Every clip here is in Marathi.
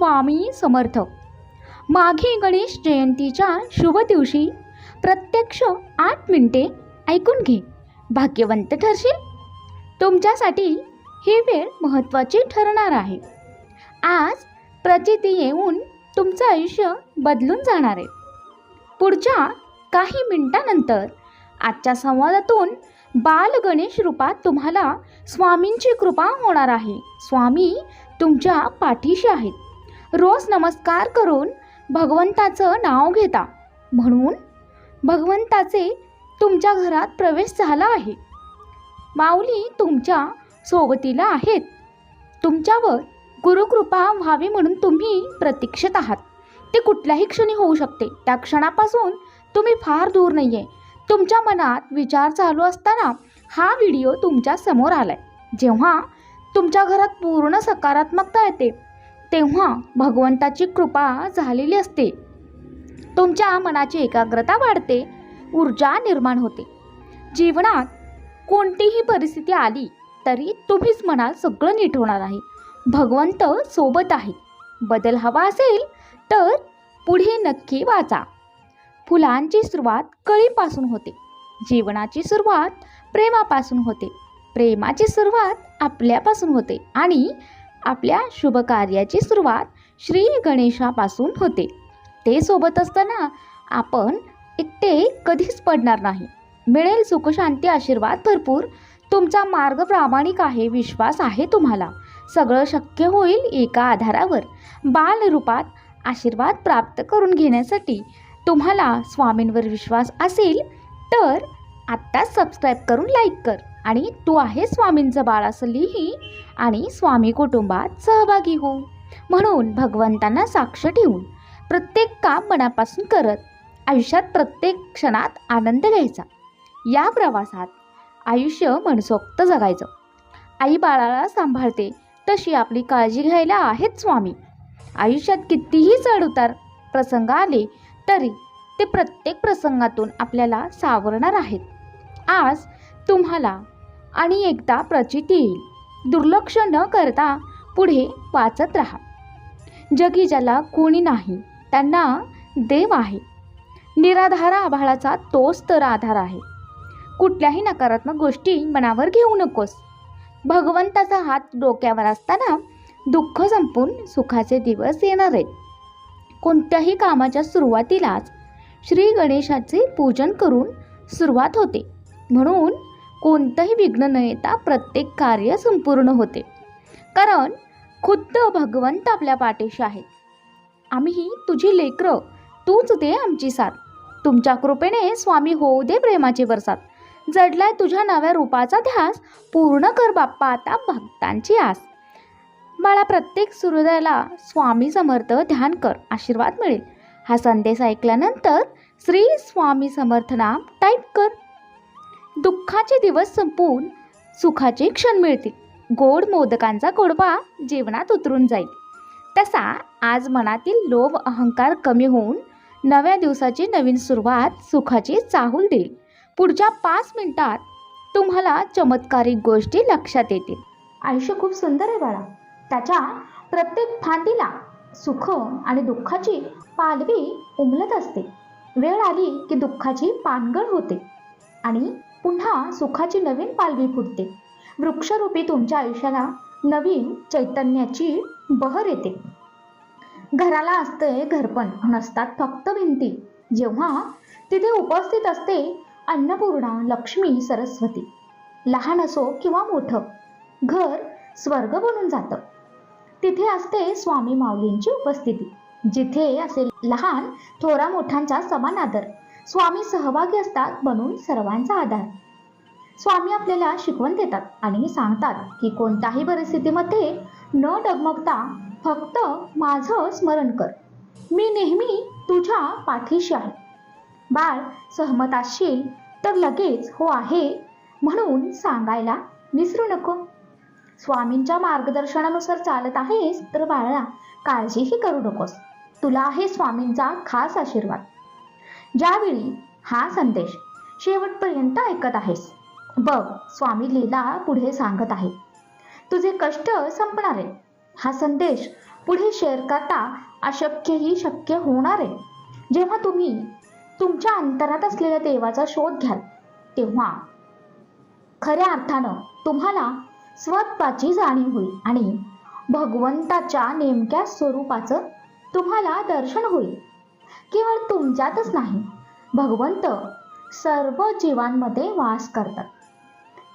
स्वामी समर्थ. माघी गणेश जयंतीच्या शुभ दिवशी प्रत्यक्ष आठ मिनिटे ऐकून घे. भाग्यवंत ठरशील? तुमच्यासाठी ही वेळ महत्त्वाची ठरणार आहे. आज प्रचिती येऊन तुमचं आयुष्य बदलून जाणार आहे. पुढच्या काही मिनिटानंतर आजच्या संवादातून बाल गणेश रूपात तुम्हाला स्वामींची कृपा होणार आहे. स्वामी तुमच्या पाठीशी आहेत. रोज नमस्कार करून भगवंताचं नाव घेता. म्हणून भगवंताचे तुमच्या घरात प्रवेश झाला आहे. माऊली तुमच्या सोबतीला आहेत. तुमच्यावर गुरुकृपा व्हावी म्हणून तुम्ही प्रतीक्षेत आहात. ते कुठल्याही क्षणी होऊ शकते. त्या क्षणापासून तुम्ही फार दूर नाही आहे तुमच्या मनात विचार चालू असताना हा व्हिडिओ तुमच्यासमोर आहे जेव्हा तुमच्या घरात पूर्ण सकारात्मकता येते तेव्हा भगवंताची कृपा झालेली असते. तुमच्या मनाची एकाग्रता वाढते ऊर्जा निर्माण होते. जीवनात कोणतीही परिस्थिती आली तरी तुम्हीच म्हणाल सगळं नीट होणार आहे. भगवंत सोबत आहे. बदल हवा असेल तर पुढे नक्की वाचा. फुलांची सुरुवात कळीपासून होते. जीवनाची सुरुवात प्रेमापासून होते. प्रेमाची सुरुवात आपल्यापासून होते आणि आपल्या शुभकार्याची सुरुवात श्री गणेशापासून होते. ते सोबत असताना आपण एकटे कधीच पडणार नाही. मिळेल सुखशांती आशीर्वाद भरपूर. तुमचा मार्ग प्रामाणिक आहे विश्वास आहे तुम्हाला. सगळं शक्य होईल एका आधारावर. बाल रूपात आशीर्वाद प्राप्त करून घेण्यासाठी तुम्हाला स्वामींवर विश्वास असेल तर आत्ताच सबस्क्राईब करून लाईक कर. आणि तू आहे स्वामींचं बाळ असं लिही आणि स्वामी कुटुंबात सहभागी हो. म्हणून भगवंतांना साक्ष ठेवून प्रत्येक काम मनापासून करत आयुष्यात प्रत्येक क्षणात आनंद घ्यायचा. या प्रवासात आयुष्य मनसोक्त जगायचं. आई बाळाला सांभाळते तशी आपली काळजी घ्यायला आहेत स्वामी. आयुष्यात कितीही चढउतार प्रसंग आले तरी ते प्रत्येक प्रसंगातून आपल्याला सावरणार आहेत. आज तुम्हाला आणि एकदा प्रचित येईल. दुर्लक्ष न करता पुढे वाचत राहा. जगी ज्याला कोणी नाही त्यांना देव आहे. निराधार आभाळाचा तोच तर आधार आहे. कुठल्याही नकारात्मक गोष्टी मनावर घेऊ नकोस. भगवंताचा हात डोक्यावर असताना दुःख संपून सुखाचे दिवस येणार आहेत. कोणत्याही कामाच्या सुरुवातीलाच श्री गणेशाचे पूजन करून सुरुवात होते. म्हणून कोणतंही विघ्न न येता प्रत्येक कार्य संपूर्ण होते. कारण खुद्द भगवंत आपल्या पाठीशी आहेत. आम्ही तुझी लेकरं तूच दे आमची साथ. तुमच्या कृपेने स्वामी होऊ दे प्रेमाची बरसात जडलाय तुझ्या नव्या रूपाचा ध्यास पूर्ण कर बाप्पा आता भक्तांची आस. बाळा प्रत्येक सूर्योदयाला स्वामी समर्थ ध्यान कर आशीर्वाद मिळेल. हा संदेश ऐकल्यानंतर श्री स्वामी समर्थ नाम टाईप कर. दुःखाचे दिवस संपून सुखाचे क्षण मिळतील. गोड मोदकांचा गोडवा जीवनात उतरून जाईल. तसा आज मनातील लोभ अहंकार कमी होऊन नव्या दिवसाची नवीन सुरुवात सुखाची चाहूल देईल. पुढच्या पाच मिनिटात तुम्हाला चमत्कारिक गोष्टी लक्षात येतील. आयुष्य खूप सुंदर आहे बाळा. त्याच्या प्रत्येक फांदीला सुख आणि दुःखाची पालवी उमलत असते. वेळ आली की दुःखाची पानगळ होते. आणि पुन्हा सुखाची नवीन पालवी फुटते. वृक्षरूपी तुमच्या आयुष्याला नवीन चैतन्याची बहर येते. घराला असते घरपण नसतात फक्त भिंती. जेव्हा तिथे उपस्थित असते अन्नपूर्णा लक्ष्मी सरस्वती. लहान असो किंवा मोठं घर स्वर्ग बनून जातं. तिथे असते स्वामी माऊलींची उपस्थिती. जिथे असेल लहान थोरा मोठ्यांचा समान आदर. स्वामी सहभागी असतात म्हणून सर्वांचा आधार स्वामी आपल्याला शिकवण देतात आणि सांगतात की कोणत्याही परिस्थितीमध्ये न डगमगता फक्त माझं स्मरण कर. मी नेहमी तुझ्या पाठीशी आहे. बाळ सहमत असशील तर लगेच हो आहे म्हणून सांगायला विसरू नको. स्वामींच्या मार्गदर्शनानुसार चालत आहेस तर बाळा काळजीही करू नकोस. तुला आहे स्वामींचा खास आशीर्वाद. ज्यावेळी हा संदेश शेवटपर्यंत ऐकत आहेस बघ स्वामी लीला पुढे सांगत आहे तुझे कष्ट संपणार. आहे हा संदेश पुढे शेअर करता अशक्यही शक्य होणार. आहे जेव्हा तुम्ही तुमच्या अंतरात असलेल्या देवाचा शोध घ्याल तेव्हा खऱ्या अर्थानं तुम्हाला स्वत्वाची जाणीव होईल आणि भगवंताच्या नेमक्या स्वरूपाचं तुम्हाला दर्शन होईल. केवळ तुमच्यातच नाही भगवंत सर्व जीवांमध्ये वास करतात.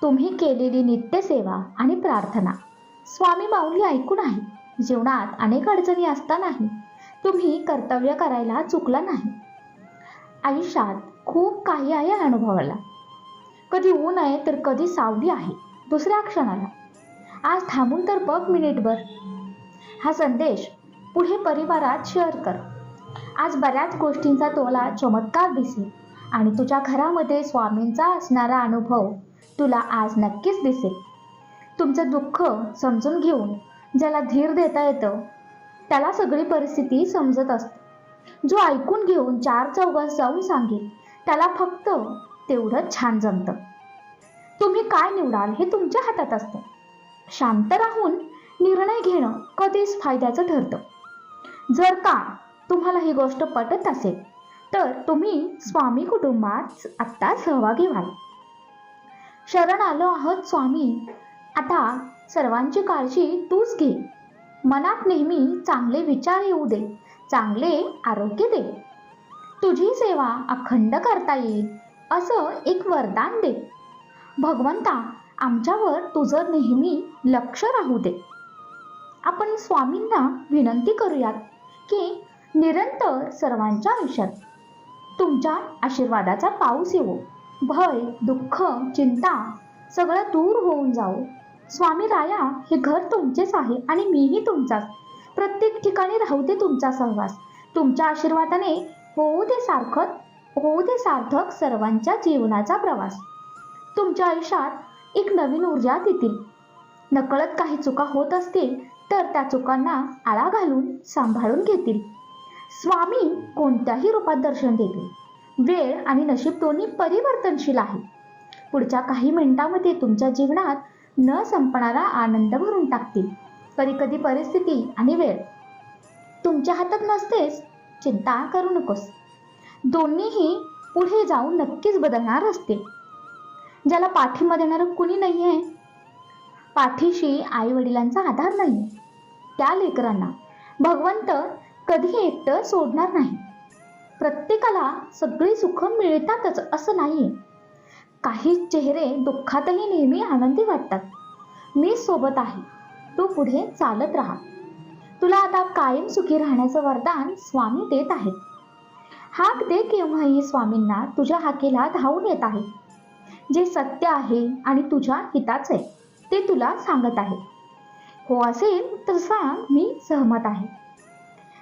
तुम्ही केलेली नित्यसेवा आणि प्रार्थना स्वामी माऊली ऐकून आहे जीवनात अनेक अडचणी असतानाही तुम्ही कर्तव्य करायला चुकला नाही. आयुष्यात खूप काही आहे अनुभवाला कधी ऊन आहे तर कधी सावली आहे दुसऱ्या क्षणाला. आज थांबून तर बघ मिनिटभर. हा संदेश पुढे परिवारात शेअर कर. आज बऱ्याच गोष्टींचा तोला चमत्कार दिसेल. आणि तुझ्या घरामध्ये स्वामींचा असणारा अनुभव तुला आज नक्कीच दिसेल. तुमचं दुःख समजून घेऊन ज्याला धीर देता येतं त्याला सगळी परिस्थिती समजत असते. जो ऐकून घेऊन चार चौघात जाऊन सांगेल त्याला फक्त तेवढंच छान जमतं. तुम्ही काय निवडाल हे तुमच्या हातात असतं. शांत राहून निर्णय घेणं कधीच फायद्याचं ठरतं. जर का तुम्हाला ही गोष्ट पटत असेल तर तुम्ही स्वामी कुटुंबात आत्ता सहभागी व्हाल. शरण आलो आहोत स्वामी. आता सर्वांची काळजी तूच घे. मनात नेहमी चांगले विचार येऊ दे चांगले आरोग्य दे. तुझी सेवा अखंड करता येईल असं एक वरदान दे. भगवंता आमच्यावर तुझं नेहमी लक्ष राहू दे. आपण स्वामींना विनंती करूयात की निरंतर सर्वांच्या आयुष्यात. तुमच्या आशीर्वादाचा पाऊस येवो. भय दुःख चिंता सगळं दूर होऊन जाऊ स्वामी राया हे घर तुमचेच आहे आणि मीही तुमचाच. प्रत्येक ठिकाणी राहू दे तुमचा सहवास. तुमच्या आशीर्वादाने होऊ दे सारखं होऊ दे सार्थक सर्वांच्या जीवनाचा प्रवास. तुमच्या आयुष्यात एक नवीन ऊर्जा देतील. नकळत काही चुका होत असतील तर त्या चुकांना आळा घालून सांभाळून घेतील. स्वामी कोणत्याही रूपात दर्शन देतील. वेळ आणि नशीब दोन्ही परिवर्तनशील आहे. पुढच्या काही मिनिटांमध्ये तुमच्या जीवनात न संपणारा आनंद भरून टाकतील. कधी कधी परिस्थिती आणि वेळ. तुमच्या हातात नसतेच चिंता करू नकोस. दोन्हीही पुढे जाऊन नक्कीच बदलणार असते ज्याला पाठिंबा देणारं कुणी नाही आहे पाठीशी आई वडिलांचा आधार नाही त्या लेकरांना भगवंत कधी एकटं सोडणार नाही. प्रत्येकाला सगळी सुख मिळतातच असं नाही. काही चेहरे दुःखातही नेहमी आनंदी वाटतात. मी सोबत आहे. तू पुढे चालत राहा. तुला आता कायम सुखी राहण्याचं वरदान स्वामी देत आहेत. हाक दे केव्हाही स्वामींना तुझ्या हाकेला धावून येत आहे. जे सत्य आहे आणि तुझ्या हिताच आहे ते तुला सांगत आहे. हो असेल तर सांग मी सहमत आहे.